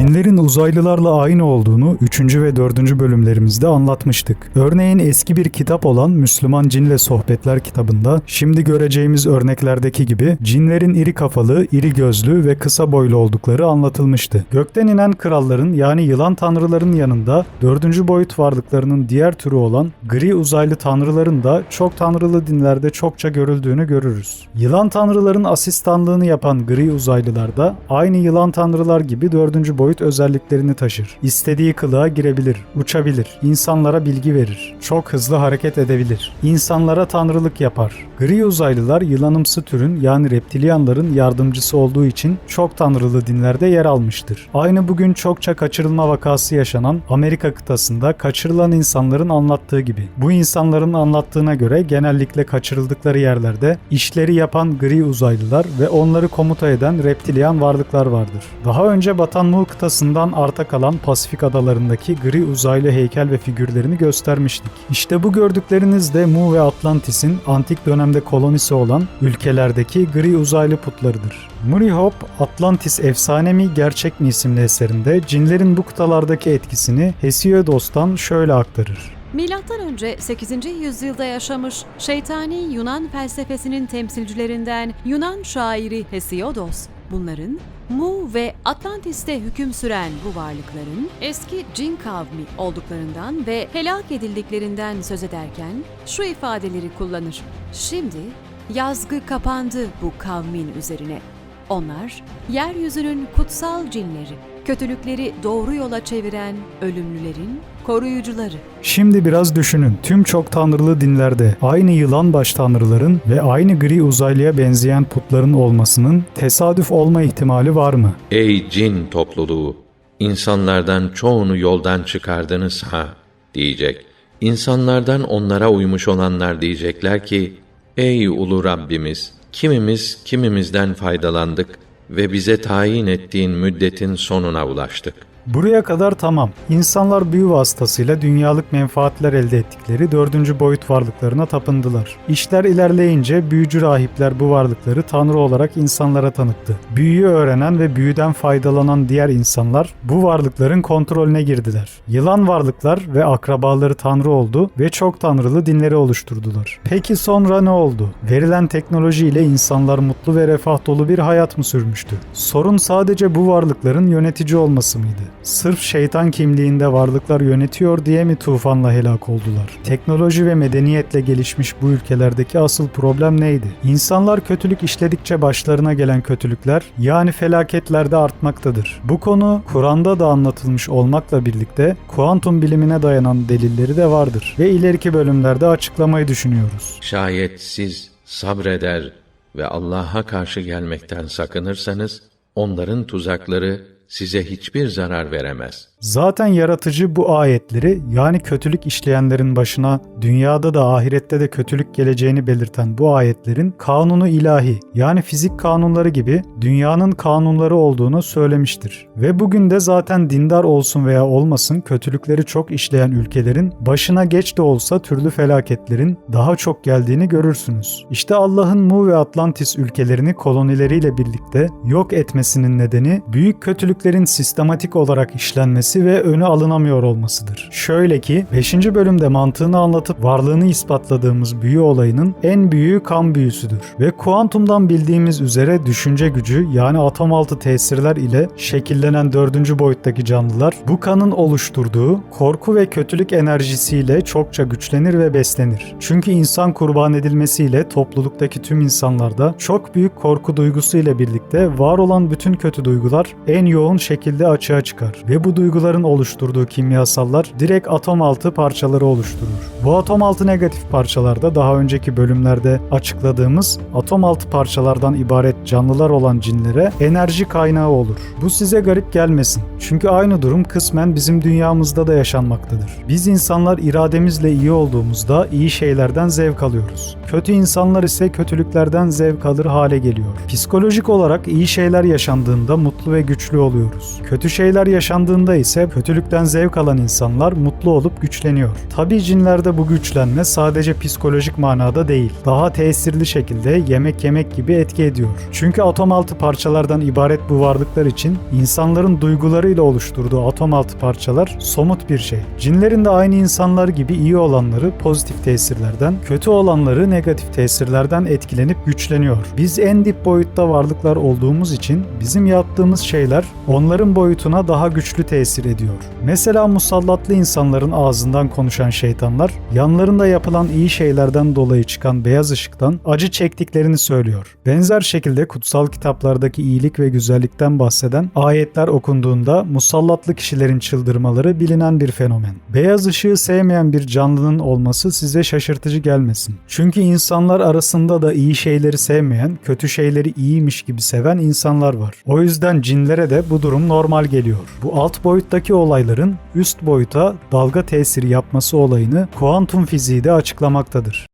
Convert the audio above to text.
Cinlerin uzaylılarla aynı olduğunu 3. ve 4. bölümlerimizde anlatmıştık. Örneğin eski bir kitap olan Müslüman Cinle Sohbetler kitabında şimdi göreceğimiz örneklerdeki gibi cinlerin iri kafalı, iri gözlü ve kısa boylu oldukları anlatılmıştı. Gökten inen kralların yani yılan tanrıların yanında 4. boyut varlıklarının diğer türü olan gri uzaylı tanrıların da çok tanrılı dinlerde çokça görüldüğünü görürüz. Yılan tanrıların asistanlığını yapan gri uzaylılar da aynı yılan tanrılar gibi 4. boyut özelliklerini taşır. İstediği kılığa girebilir, uçabilir, insanlara bilgi verir, çok hızlı hareket edebilir, insanlara tanrılık yapar. Gri uzaylılar yılanımsı türün yani reptilyanların yardımcısı olduğu için çok tanrılı dinlerde yer almıştır. Aynı bugün çokça kaçırılma vakası yaşanan Amerika kıtasında kaçırılan insanların anlattığı gibi. Bu insanların anlattığına göre genellikle kaçırıldıkları yerlerde işleri yapan gri uzaylılar ve onları komuta eden reptilyan varlıklar vardır. Daha önce Batan Mu kıtasından arta kalan Pasifik adalarındaki gri uzaylı heykel ve figürlerini göstermiştik. İşte bu gördükleriniz de Mu ve Atlantis'in antik dönemde kolonisi olan ülkelerdeki gri uzaylı putlarıdır. Murray Hop, Atlantis Efsane mi Gerçek mi isimli eserinde cinlerin bu kıtalardaki etkisini Hesiodos'tan şöyle aktarır. Milattan önce 8. yüzyılda yaşamış şeytani Yunan felsefesinin temsilcilerinden Yunan şairi Hesiodos, bunların Mu ve Atlantis'te hüküm süren bu varlıkların eski cin kavmi olduklarından ve helak edildiklerinden söz ederken şu ifadeleri kullanır. Şimdi yazgı kapandı bu kavmin üzerine. Onlar yeryüzünün kutsal cinleri, kötülükleri doğru yola çeviren ölümlülerin koruyucuları. Şimdi biraz düşünün. Tüm çok tanrılı dinlerde aynı yılan baş tanrıların ve aynı gri uzaylıya benzeyen putların olmasının tesadüf olma ihtimali var mı? Ey cin topluluğu! insanlardan çoğunu yoldan çıkardınız ha diyecek. İnsanlardan onlara uymuş olanlar diyecekler ki, Ey ulu Rabbimiz! Kimimiz kimimizden faydalandık ve bize tayin ettiğin müddetin sonuna ulaştık. Buraya kadar tamam. İnsanlar büyü vasıtasıyla dünyalık menfaatler elde ettikleri dördüncü boyut varlıklarına tapındılar. İşler ilerleyince büyücü rahipler bu varlıkları tanrı olarak insanlara tanıttı. Büyüyü öğrenen ve büyüden faydalanan diğer insanlar bu varlıkların kontrolüne girdiler. Yılan varlıklar ve akrabaları tanrı oldu ve çok tanrılı dinleri oluşturdular. Peki sonra ne oldu? Verilen teknoloji ile insanlar mutlu ve refah dolu bir hayat mı sürmüştü? Sorun sadece bu varlıkların yönetici olması mıydı? Sırf şeytan kimliğinde varlıklar yönetiyor diye mi tufanla helak oldular? Teknoloji ve medeniyetle gelişmiş bu ülkelerdeki asıl problem neydi? İnsanlar kötülük işledikçe başlarına gelen kötülükler yani felaketlerde artmaktadır. Bu konu Kur'an'da da anlatılmış olmakla birlikte kuantum bilimine dayanan delilleri de vardır ve ileriki bölümlerde açıklamayı düşünüyoruz. Şayet siz sabreder ve Allah'a karşı gelmekten sakınırsanız, onların tuzakları size hiçbir zarar veremez. Zaten yaratıcı bu ayetleri yani kötülük işleyenlerin başına dünyada da ahirette de kötülük geleceğini belirten bu ayetlerin kanunu ilahi yani fizik kanunları gibi dünyanın kanunları olduğunu söylemiştir. Ve bugün de zaten dindar olsun veya olmasın kötülükleri çok işleyen ülkelerin başına geç de olsa türlü felaketlerin daha çok geldiğini görürsünüz. İşte Allah'ın Mu ve Atlantis ülkelerini kolonileriyle birlikte yok etmesinin nedeni büyük kötülüklerin sistematik olarak işlenmesi ve önü alınamıyor olmasıdır. Şöyle ki 5. bölümde mantığını anlatıp varlığını ispatladığımız büyü olayının en büyüğü kan büyüsüdür. Ve kuantumdan bildiğimiz üzere düşünce gücü yani atom altı tesirler ile şekillenen 4. boyuttaki canlılar bu kanın oluşturduğu korku ve kötülük enerjisiyle çokça güçlenir ve beslenir. Çünkü insan kurban edilmesiyle topluluktaki tüm insanlarda çok büyük korku duygusu ile birlikte var olan bütün kötü duygular en yoğun şekilde açığa çıkar ve bu duyguların oluşturduğu kimyasallar direkt atom altı parçaları oluşturur. Bu atom altı negatif parçalarda daha önceki bölümlerde açıkladığımız atom altı parçalardan ibaret canlılar olan cinlere enerji kaynağı olur. Bu size garip gelmesin. Çünkü aynı durum kısmen bizim dünyamızda da yaşanmaktadır. Biz insanlar irademizle iyi olduğumuzda iyi şeylerden zevk alıyoruz. Kötü insanlar ise kötülüklerden zevk alır hale geliyor. Psikolojik olarak iyi şeyler yaşandığında mutlu ve güçlü oluyoruz. Kötü şeyler yaşandığında ise ise kötülükten zevk alan insanlar mutlu olup güçleniyor. Tabi cinlerde bu güçlenme sadece psikolojik manada değil, daha tesirli şekilde yemek yemek gibi etki ediyor. Çünkü atom altı parçalardan ibaret bu varlıklar için insanların duygularıyla oluşturduğu atom altı parçalar somut bir şey. Cinlerin de aynı insanlar gibi iyi olanları pozitif tesirlerden, kötü olanları negatif tesirlerden etkilenip güçleniyor. Biz en dip boyutta varlıklar olduğumuz için bizim yaptığımız şeyler onların boyutuna daha güçlü tesir ediyor. Mesela musallatlı insanların ağzından konuşan şeytanlar yanlarında yapılan iyi şeylerden dolayı çıkan beyaz ışıktan acı çektiklerini söylüyor. Benzer şekilde kutsal kitaplardaki iyilik ve güzellikten bahseden ayetler okunduğunda musallatlı kişilerin çıldırmaları bilinen bir fenomen. Beyaz ışığı sevmeyen bir canlının olması size şaşırtıcı gelmesin. Çünkü insanlar arasında da iyi şeyleri sevmeyen, kötü şeyleri iyiymiş gibi seven insanlar var. O yüzden cinlere de bu durum normal geliyor. Bu alt boyuttaki olayların üst boyuta dalga tesiri yapması olayını kuantum fiziği de açıklamaktadır.